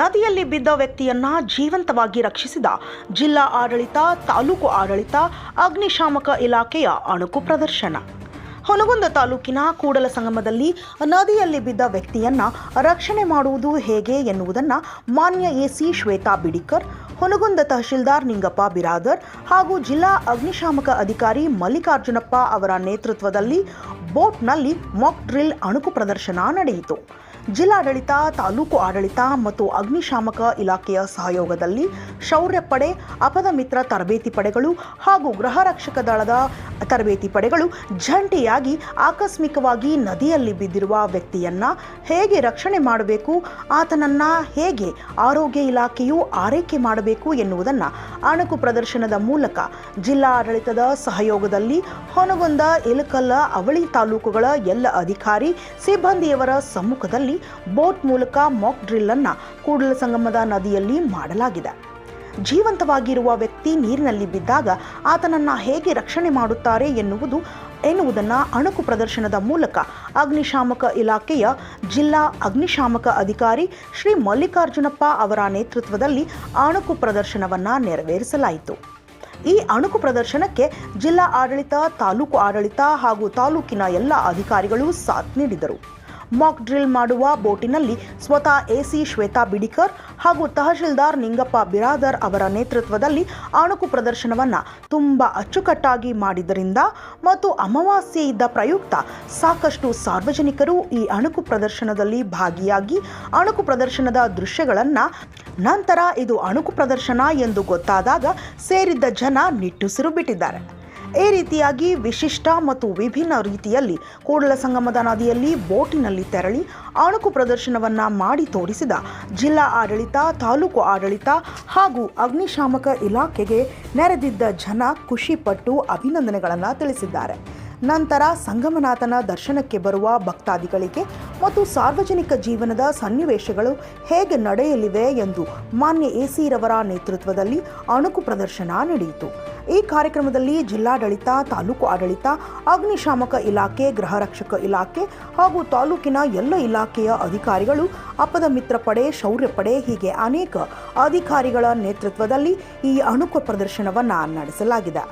ನದಿಯಲ್ಲಿ ಬಿದ್ದ ವ್ಯಕ್ತಿಯನ್ನ ಜೀವಂತವಾಗಿ ರಕ್ಷಿಸಿದ ಜಿಲ್ಲಾ ಆಡಳಿತ, ತಾಲೂಕು ಆಡಳಿತ, ಅಗ್ನಿಶಾಮಕ ಇಲಾಖೆಯ ಅಣುಕು ಪ್ರದರ್ಶನ. ಹೊನಗುಂದ ತಾಲೂಕಿನ ಕೂಡಲ ಸಂಗಮದಲ್ಲಿ ನದಿಯಲ್ಲಿ ಬಿದ್ದ ವ್ಯಕ್ತಿಯನ್ನ ರಕ್ಷಣೆ ಮಾಡುವುದು ಹೇಗೆ ಎನ್ನುವುದನ್ನು ಮಾನ್ಯ ಎಸಿ ಶ್ವೇತಾ ಬಿಡಿಕರ್, ಹೊನಗುಂದ ತಹಶೀಲ್ದಾರ್ ನಿಂಗಪ್ಪ ಬಿರಾದರ್ ಹಾಗೂ ಜಿಲ್ಲಾ ಅಗ್ನಿಶಾಮಕ ಅಧಿಕಾರಿ ಮಲ್ಲಿಕಾರ್ಜುನಪ್ಪ ಅವರ ನೇತೃತ್ವದಲ್ಲಿ ಬೋಟ್ನಲ್ಲಿ ಮಾಕ್ ಡ್ರಿಲ್ ಅಣುಕು ಪ್ರದರ್ಶನ ನಡೆಯಿತು. ಜಿಲ್ಲಾಡಳಿತ, ತಾಲೂಕು ಆಡಳಿತ ಮತ್ತು ಅಗ್ನಿಶಾಮಕ ಇಲಾಖೆಯ ಸಹಯೋಗದಲ್ಲಿ ಶೌರ್ಯ ಪಡೆ, ಅಪದ ಮಿತ್ರ ತರಬೇತಿ ಪಡೆಗಳು ಹಾಗೂ ಗೃಹ ರಕ್ಷಕ ದಳದ ತರಬೇತಿ ಪಡೆಗಳು ಜಂಟಿಯಾಗಿ ಆಕಸ್ಮಿಕವಾಗಿ ನದಿಯಲ್ಲಿ ಬಿದ್ದಿರುವ ವ್ಯಕ್ತಿಯನ್ನ ಹೇಗೆ ರಕ್ಷಣೆ ಮಾಡಬೇಕು, ಆತನನ್ನ ಹೇಗೆ ಆರೋಗ್ಯ ಇಲಾಖೆಯು ಆರೈಕೆ ಮಾಡಬೇಕು ಎನ್ನುವುದನ್ನು ಅಣುಕು ಪ್ರದರ್ಶನದ ಮೂಲಕ ಜಿಲ್ಲಾಡಳಿತದ ಸಹಯೋಗದಲ್ಲಿ ಹೊನಗೊಂದ ಇಲಕಲ್ಲ ಅವಳಿ ತಾಲೂಕುಗಳ ಎಲ್ಲ ಅಧಿಕಾರಿ, ಸಿಬ್ಬಂದಿಯವರ ಸಮ್ಮುಖದಲ್ಲಿ ಬೋಟ್ ಮೂಲಕ ಮಾಕ್ ಡ್ರಿಲ್ ಅನ್ನು ಕೂಡಲ ಸಂಗಮದ ನದಿಯಲ್ಲಿ ಮಾಡಲಾಗಿದೆ. ಜೀವಂತವಾಗಿರುವ ವ್ಯಕ್ತಿ ನೀರಿನಲ್ಲಿ ಬಿದ್ದಾಗ ಆತನನ್ನ ಹೇಗೆ ರಕ್ಷಣೆ ಮಾಡುತ್ತಾರೆ ಎನ್ನುವುದು, ಎನ್ನುವುದನ್ನು ಅಣುಕು ಪ್ರದರ್ಶನದ ಮೂಲಕ ಅಗ್ನಿಶಾಮಕ ಇಲಾಖೆಯ ಜಿಲ್ಲಾ ಅಗ್ನಿಶಾಮಕ ಅಧಿಕಾರಿ ಶ್ರೀ ಮಲ್ಲಿಕಾರ್ಜುನಪ್ಪ ಅವರ ನೇತೃತ್ವದಲ್ಲಿ ಅಣುಕು ಪ್ರದರ್ಶನವನ್ನು ನೆರವೇರಿಸಲಾಯಿತು. ಈ ಅಣುಕು ಪ್ರದರ್ಶನಕ್ಕೆ ಜಿಲ್ಲಾ ಆಡಳಿತ, ತಾಲೂಕು ಆಡಳಿತ ಹಾಗೂ ತಾಲೂಕಿನ ಎಲ್ಲ ಅಧಿಕಾರಿಗಳು ಸಾಥ್ ನೀಡಿದರು. ಮಾಕ್ ಡ್ರಿಲ್ ಮಾಡುವ ಬೋಟಿನಲ್ಲಿ ಸ್ವತಃ ಎಸಿ ಶ್ವೇತಾ ಬಿಡಿಕರ್ ಹಾಗೂ ತಹಶೀಲ್ದಾರ್ ನಿಂಗಪ್ಪ ಬಿರಾದರ್ ಅವರ ನೇತೃತ್ವದಲ್ಲಿ ಅಣುಕು ಪ್ರದರ್ಶನವನ್ನು ತುಂಬ ಅಚ್ಚುಕಟ್ಟಾಗಿ ಮಾಡಿದ್ದರಿಂದ ಮತ್ತು ಅಮಾವಾಸ್ಯೆ ಇದ್ದ ಪ್ರಯುಕ್ತ ಸಾಕಷ್ಟು ಸಾರ್ವಜನಿಕರು ಈ ಅಣುಕು ಪ್ರದರ್ಶನದಲ್ಲಿ ಭಾಗಿಯಾಗಿ ಅಣುಕು ಪ್ರದರ್ಶನದ ದೃಶ್ಯಗಳನ್ನು ನಂತರ ಇದು ಅಣುಕು ಪ್ರದರ್ಶನ ಎಂದು ಗೊತ್ತಾದಾಗ ಸೇರಿದ್ದ ಜನ ನಿಟ್ಟುಸಿರು ಬಿಟ್ಟಿದ್ದಾರೆ. ಈ ರೀತಿಯಾಗಿ ವಿಶಿಷ್ಟ ಮತ್ತು ವಿಭಿನ್ನ ರೀತಿಯಲ್ಲಿ ಕೂಡಲ ಸಂಗಮದ ನದಿಯಲ್ಲಿ ಬೋಟಿನಲ್ಲಿ ತೆರಳಿ ಅಣುಕು ಪ್ರದರ್ಶನವನ್ನು ಮಾಡಿ ತೋರಿಸಿದ ಜಿಲ್ಲಾ ಆಡಳಿತ, ತಾಲೂಕು ಆಡಳಿತ ಹಾಗೂ ಅಗ್ನಿಶಾಮಕ ಇಲಾಖೆಗೆ ನೆರೆದಿದ್ದ ಜನ ಖುಷಿಪಟ್ಟು ಅಭಿನಂದನೆಗಳನ್ನು ತಿಳಿಸಿದ್ದಾರೆ. ನಂತರ ಸಂಗಮನಾಥನ ದರ್ಶನಕ್ಕೆ ಬರುವ ಭಕ್ತಾದಿಗಳಿಗೆ ಮತ್ತು ಸಾರ್ವಜನಿಕ ಜೀವನದ ಸನ್ನಿವೇಶಗಳು ಹೇಗೆ ನಡೆಯಲಿವೆ ಎಂದು ಮಾನ್ಯ ಎಸಿರವರ ನೇತೃತ್ವದಲ್ಲಿ ಅಣುಕು ಪ್ರದರ್ಶನ ನಡೆಯಿತು. ಈ ಕಾರ್ಯಕ್ರಮದಲ್ಲಿ ಜಿಲ್ಲಾಡಳಿತ, ತಾಲೂಕು ಆಡಳಿತ, ಅಗ್ನಿಶಾಮಕ ಇಲಾಖೆ, ಗೃಹ ರಕ್ಷಕ ಇಲಾಖೆ ಹಾಗೂ ತಾಲೂಕಿನ ಎಲ್ಲ ಇಲಾಖೆಯ ಅಧಿಕಾರಿಗಳು, ಅಪದ ಮಿತ್ರ ಪಡೆ, ಶೌರ್ಯ ಪಡೆ ಹೀಗೆ ಅನೇಕ ಅಧಿಕಾರಿಗಳ ನೇತೃತ್ವದಲ್ಲಿ ಈ ಅಣುಕು ಪ್ರದರ್ಶನವನ್ನು ನಡೆಸಲಾಗಿದೆ.